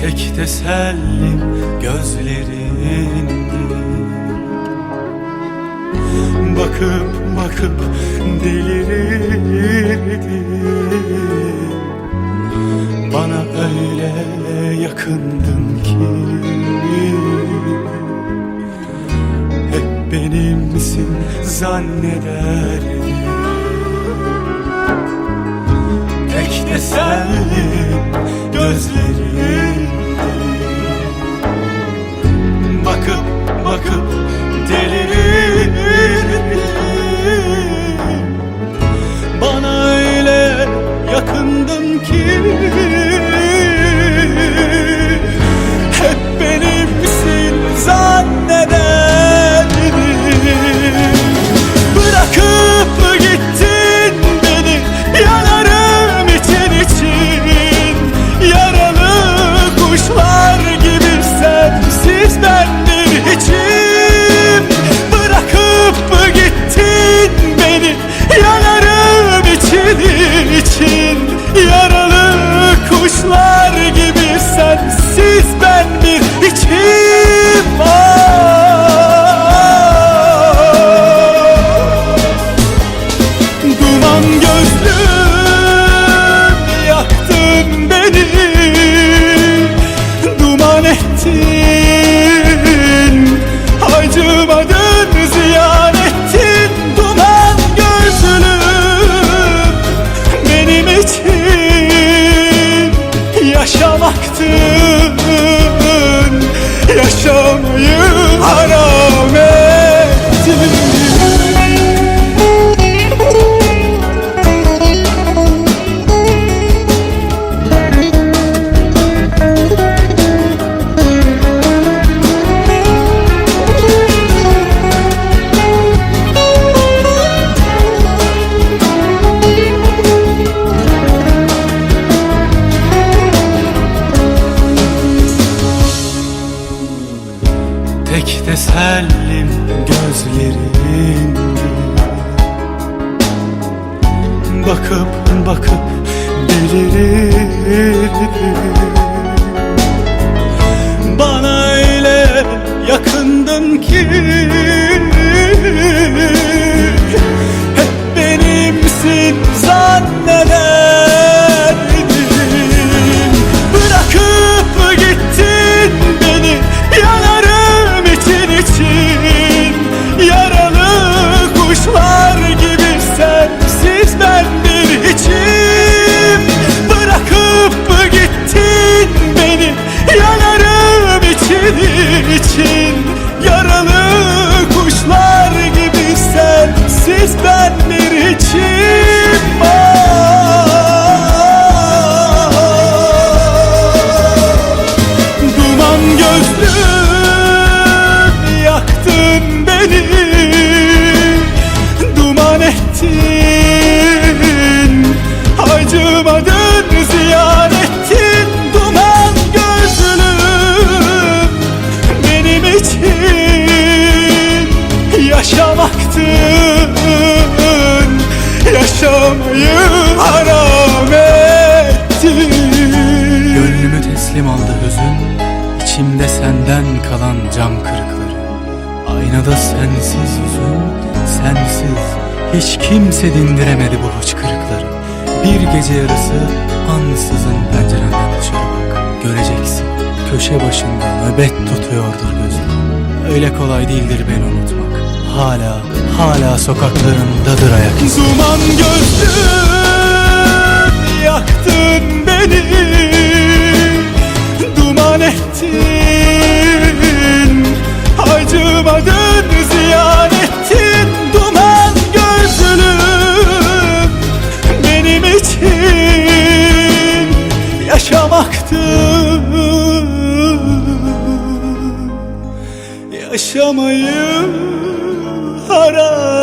Tek tesellim gözlerindi Bakıp bakıp delirdim Bana öyle yakındın ki. Hep benimsin zannederdim Tek tesellim gözlerim bir Bakıp bakıp delirir Bana öyle yakındın ki kalan cam kırıkları. Aynada sensiz yüzün Sensiz. Hiç kimse dindiremedi bu hıçkırıkları Bir gece yarısı ansızın pencerenden dışarı bak. Göreceksin köşe başında nöbet tutuyordur gözün. Öyle kolay değildir beni unutmak. Hala, hala sokaklarımdadır ayak Duman gözlüm Yaşamayı haram